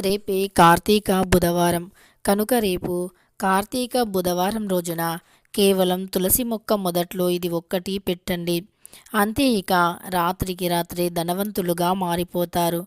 రేపే కార్తీక బుధవారం. కనుక రేపు కార్తీక బుధవారం రోజున కేవలం తులసి మొక్క మొదట్లో ఇది ఒక్కటి పెట్టండి. అంతే ఇక రాత్రికి రాత్రే ధనవంతులుగా మారిపోతారు.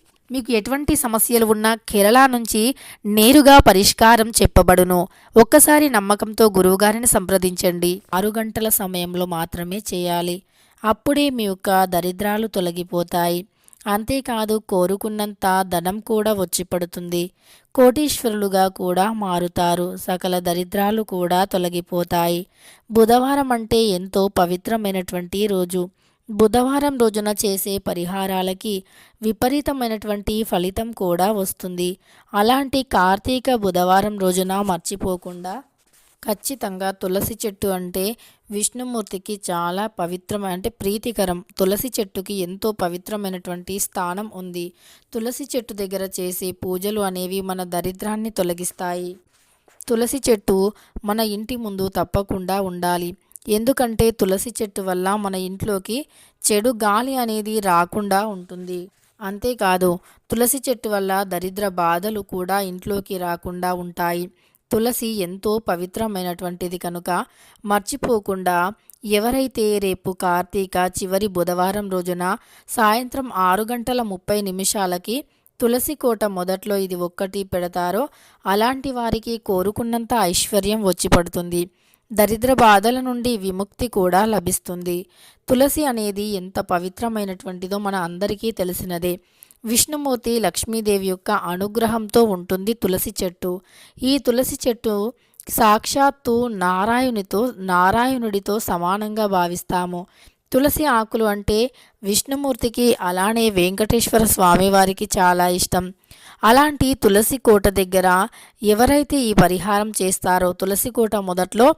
మీకు ఎటువంటి సమస్యలు ఉన్నా కేరళ నుంచి నేరుగా పరిష్కారం చెప్పబడును. ఒక్కసారి నమ్మకంతో గురువుగారిని సంప్రదించండి. ఆరు గంటల సమయంలో మాత్రమే చేయాలి. అప్పుడే మీ యొక్క దరిద్రాలు తొలగిపోతాయి. అంతేకాదు కోరుకున్నంత ధనం కూడా వచ్చి పడుతుంది. కోటీశ్వరులుగా కూడా మారుతారు. సకల దరిద్రాలు కూడా తొలగిపోతాయి. బుధవారం అంటే ఎంతో పవిత్రమైనటువంటి రోజు. బుధవారం రోజున చేసే పరిహారాలకి విపరీతమైనటువంటి ఫలితం కూడా వస్తుంది. అలాంటి కార్తీక బుధవారం రోజున మర్చిపోకుండా ఖచ్చితంగా తులసి చెట్టు అంటే విష్ణుమూర్తికి చాలా పవిత్రమైన అంటే ప్రీతికరం. తులసి చెట్టుకి ఎంతో పవిత్రమైనటువంటి స్థానం ఉంది. తులసి చెట్టు దగ్గర చేసే పూజలు అనేవి మన దరిద్రాన్ని తొలగిస్తాయి. తులసి చెట్టు మన ఇంటి ముందు తప్పకుండా ఉండాలి. ఎందుకంటే తులసి చెట్టు వల్ల మన ఇంట్లోకి చెడు గాలి అనేది రాకుండా ఉంటుంది. అంతేకాదు తులసి చెట్టు వల్ల దరిద్ర బాధలు కూడా ఇంట్లోకి రాకుండా ఉంటాయి. తులసి ఎంతో పవిత్రమైనటువంటిది కనుక మర్చిపోకుండా ఎవరైతే రేపు కార్తీక చివరి బుధవారం రోజున సాయంత్రం ఆరు గంటల ముప్పై నిమిషాలకి తులసి కోట మొదట్లో ఇది ఒక్కటి పెడతారో అలాంటి వారికి కోరుకున్నంత ఐశ్వర్యం వచ్చి పడుతుంది. దరిద్ర బాధల నుండి విముక్తి కూడా లభిస్తుంది. తులసి అనేది ఎంత పవిత్రమైనటువంటిదో మన అందరికీ తెలిసినదే. విష్ణుమూర్తి లక్ష్మీదేవి యొక్క అనుగ్రహంతో ఉంటుంది తులసి చెట్టు. ఈ తులసి చెట్టు సాక్షాత్తు నారాయణునితో నారాయణుడితో సమానంగా భావిస్తాము. తులసి ఆకులు అంటే విష్ణుమూర్తికి అలానే వెంకటేశ్వర స్వామి వారికి చాలా ఇష్టం. అలాంటి తులసి కోట దగ్గర ఎవరైతే ఈ పరిహారం చేస్తారో తులసి కోట మొదట్లో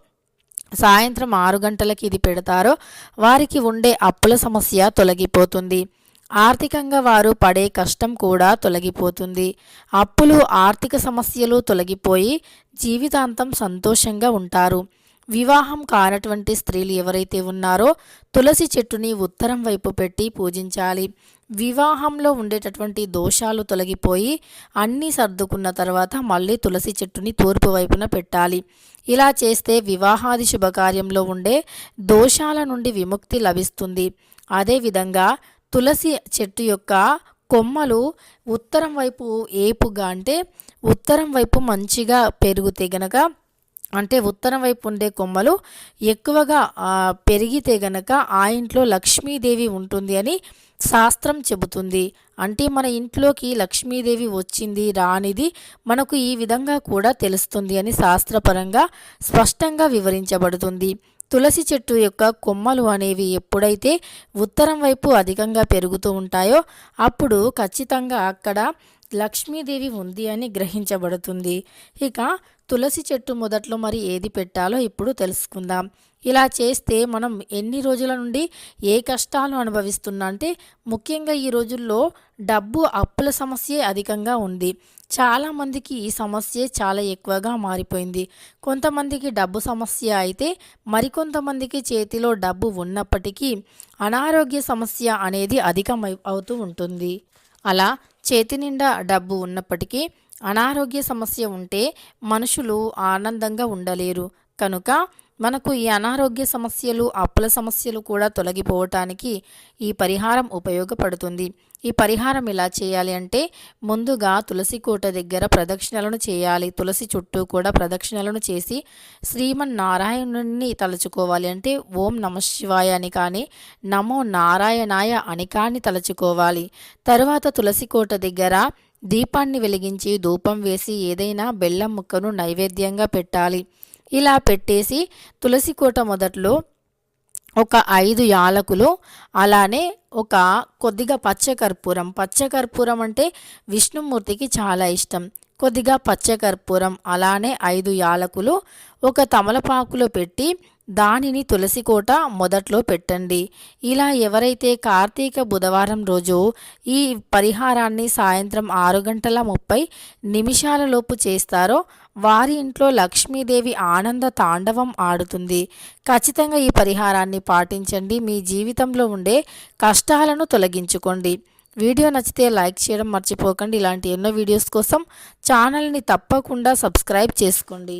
సాయంత్రం ఆరు గంటలకి ఇది పెడతారో వారికి ఉండే అప్పుల సమస్య తొలగిపోతుంది. ఆర్థికంగా వారు పడే కష్టం కూడా తొలగిపోతుంది. అప్పులు ఆర్థిక సమస్యలు తొలగిపోయి జీవితాంతం సంతోషంగా ఉంటారు. వివాహం కానటువంటి స్త్రీలు ఎవరైతే ఉన్నారో తులసి చెట్టుని ఉత్తరం వైపు పెట్టి పూజించాలి. వివాహంలో ఉండేటటువంటి దోషాలు తొలగిపోయి అన్నీ సర్దుకున్న తర్వాత మళ్ళీ తులసి చెట్టుని తూర్పు వైపున పెట్టాలి. ఇలా చేస్తే వివాహాది శుభకార్యంలో ఉండే దోషాల నుండి విముక్తి లభిస్తుంది. అదేవిధంగా తులసి చెట్టు యొక్క కొమ్మలు ఉత్తరం వైపు ఏపుగా అంటే ఉత్తరం వైపు మంచిగా పెరిగితే గనక అంటే ఉత్తరం వైపు ఉండే కొమ్మలు ఎక్కువగా పెరిగితే గనక ఆ ఇంట్లో లక్ష్మీదేవి ఉంటుంది అని శాస్త్రం చెబుతుంది. అంటే మన ఇంట్లోకి లక్ష్మీదేవి వచ్చింది రానిది మనకు ఈ విధంగా కూడా తెలుస్తుంది అని శాస్త్రపరంగా స్పష్టంగా వివరించబడుతుంది. తులసి చెట్టు యొక్క కొమ్మలు అనేవి ఎప్పుడైతే ఉత్తరం వైపు అధికంగా పెరుగుతూ ఉంటాయో అప్పుడు ఖచ్చితంగా అక్కడ లక్ష్మీదేవి ఉంది అని గ్రహించబడుతుంది. ఇక తులసి చెట్టు మొదట్లో మరి ఏది పెట్టాలో ఇప్పుడు తెలుసుకుందాం. ఇలా చేస్తే మనం ఎన్ని రోజుల నుండి ఏ కష్టాలు అనుభవిస్తున్నా అంటే ముఖ్యంగా ఈ రోజుల్లో డబ్బు అప్పుల సమస్యే అధికంగా ఉంది. చాలామందికి ఈ సమస్య చాలా ఎక్కువగా మారిపోయింది. కొంతమందికి డబ్బు సమస్య అయితే మరికొంతమందికి చేతిలో డబ్బు ఉన్నప్పటికీ అనారోగ్య సమస్య అనేది అధికమై అవుతూ ఉంటుంది. అలా చేతి నిండా డబ్బు ఉన్నప్పటికీ అనారోగ్య సమస్య ఉంటే మనుషులు ఆనందంగా ఉండలేరు. కనుక మనకు ఈ అనారోగ్య సమస్యలు అప్పుల సమస్యలు కూడా తొలగిపోవటానికి ఈ పరిహారం ఉపయోగపడుతుంది. ఈ పరిహారం ఎలా చేయాలి అంటే ముందుగా తులసి కోట దగ్గర ప్రదక్షిణలను చేయాలి. తులసి చుట్టూ కూడా ప్రదక్షిణలను చేసి శ్రీమన్నారాయణుని తలుచుకోవాలి అంటే ఓం నమ శివాయ అని కానీ నమో నారాయణాయ అని కానీ తలుచుకోవాలి. తర్వాత తులసి కోట దగ్గర దీపాన్ని వెలిగించి ధూపం వేసి ఏదైనా బెల్లం ముక్కను నైవేద్యంగా పెట్టాలి. ఇలా పెట్టేసి తులసి కోట మొదట్లో ఒక ఐదు యాలకులు అలానే ఒక కొద్దిగా పచ్చకర్పూరం. పచ్చకర్పూరం అంటే విష్ణుమూర్తికి చాలా ఇష్టం. కొద్దిగా పచ్చకర్పూరం అలానే ఐదు యాలకులు ఒక తమలపాకులో పెట్టి దానిని తులసి కోట మొదట్లో పెట్టండి. ఇలా ఎవరైతే కార్తీక బుధవారం రోజు ఈ పరిహారాన్ని సాయంత్రం ఆరు గంటల ముప్పై నిమిషాలలోపు చేస్తారో వారి ఇంట్లో లక్ష్మీదేవి ఆనంద తాండవం ఆడుతుంది. ఖచ్చితంగా ఈ పరిహారాన్ని పాటించండి. మీ జీవితంలో ఉండే కష్టాలను తొలగించుకోండి. వీడియో నచ్చితే లైక్ చేయడం మర్చిపోకండి. ఇలాంటి ఎన్నో వీడియోస్ కోసం ఛానల్ని తప్పకుండా సబ్స్క్రైబ్ చేసుకోండి.